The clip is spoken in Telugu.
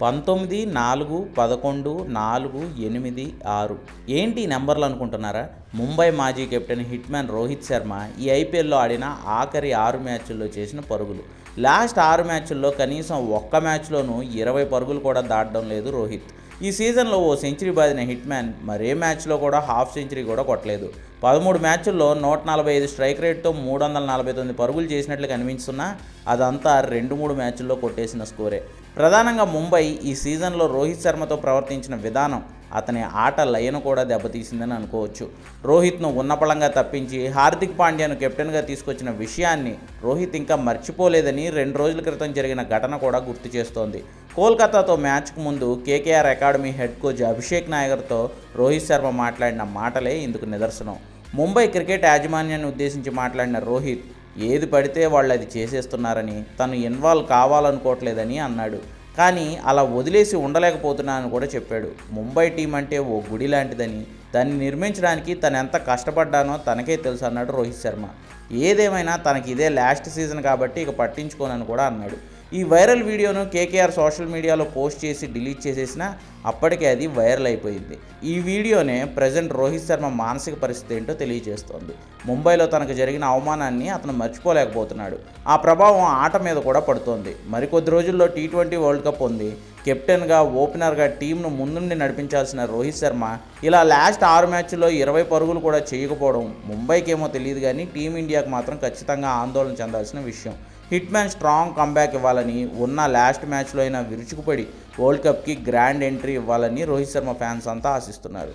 పంతొమ్మిది నాలుగు పదకొండు నాలుగు ఎనిమిది ఆరు. ఏంటి ఈ నెంబర్లు అనుకుంటున్నారా? ముంబై మాజీ captain hit man Rohit Sharma ఈ ఐపీఎల్లో ఆడిన ఆఖరి ఆరు మ్యాచ్ల్లో చేసిన పరుగులు. లాస్ట్ ఆరు మ్యాచ్ల్లో కనీసం ఒక్క మ్యాచ్లోనూ ఇరవై పరుగులు కూడా దాటడం లేదు రోహిత్. ఈ సీజన్లో ఓ సెంచరీ బాదిన హిట్ మ్యాన్ మరే మ్యాచ్లో కూడా హాఫ్ సెంచరీ కూడా కొట్టలేదు. పదమూడు మ్యాచ్ల్లో నూట నలభై ఐదు స్ట్రైక్ రేట్తో మూడు వందల నలభై తొమ్మిది పరుగులు చేసినట్లు కనిపిస్తున్నా అదంతా రెండు మూడు మ్యాచ్ల్లో కొట్టేసిన స్కోరే. ప్రధానంగా ముంబై ఈ సీజన్లో రోహిత్ శర్మతో ప్రవర్తించిన విధానం అతని ఆట లయను కూడా దెబ్బతీసిందని అనుకోవచ్చు. రోహిత్ను ఉన్నపళంగా తప్పించి హార్దిక్ పాండ్యాను కెప్టెన్గా తీసుకొచ్చిన విషయాన్ని రోహిత్ ఇంకా మర్చిపోలేదని రెండు రోజుల క్రితం జరిగిన ఘటన కూడా గుర్తు చేస్తోంది. కోల్కతాతో మ్యాచ్కు ముందు KKR academy head coach Abhishek నాయగర్తో Rohit Sharma మాట్లాడిన మాటలే ఇందుకు నిదర్శనం. ముంబై క్రికెట్ యాజమాన్యాన్ని ఉద్దేశించి మాట్లాడిన రోహిత్ ఏది పడితే వాళ్ళు అది చేసేస్తున్నారని తను ఇన్వాల్వ్ కావాలనుకోవట్లేదని అన్నాడు. కానీ అలా వదిలేసి ఉండలేకపోతున్నానని కూడా చెప్పాడు. ముంబై టీం అంటే ఓ గుడి లాంటిదని దాన్ని నిర్మించడానికి తను ఎంత కష్టపడ్డానో తనకే తెలుసు అన్నాడు రోహిత్ శర్మ. ఏదేమైనా తనకి ఇదే లాస్ట్ సీజన్ కాబట్టి ఇక పట్టించుకోనని కూడా అన్నాడు. ఈ వైరల్ వీడియోను కేకేఆర్ సోషల్ మీడియాలో పోస్ట్ చేసి డిలీట్ చేసేసినా అప్పటికే అది వైరల్ అయిపోయింది. ఈ వీడియోనే ప్రజెంట్ రోహిత్ శర్మ మానసిక పరిస్థితి ఏంటో తెలియజేస్తోంది. ముంబైలో తనకు జరిగిన అవమానాన్ని అతను మర్చిపోలేకపోతున్నాడు. ఆ ప్రభావం ఆట మీద కూడా పడుతోంది. మరికొద్ది రోజుల్లో టీ ట్వంటీ వరల్డ్ కప్ ఉంది. కెప్టెన్గా ఓపెనర్గా టీంను ముందుండి నడిపించాల్సిన రోహిత్ శర్మ ఇలా లాస్ట్ ఆరు మ్యాచ్ల్లో ఇరవై పరుగులు కూడా చేయకపోవడం ముంబైకేమో తెలియదు కానీ టీమిండియాకు మాత్రం ఖచ్చితంగా ఆందోళన చెందాల్సిన విషయం. హిట్ మ్యాన్ స్ట్రాంగ్ కంబ్యాక్ ఇవ్వాలని ఉన్న లాస్ట్ మ్యాచ్లో అయినా విరుచుకుపడి వరల్డ్ కప్కి గ్రాండ్ ఎంట్రీ ఇవ్వాలని రోహిత్ శర్మ ఫ్యాన్స్ అంతా ఆశిస్తున్నారు.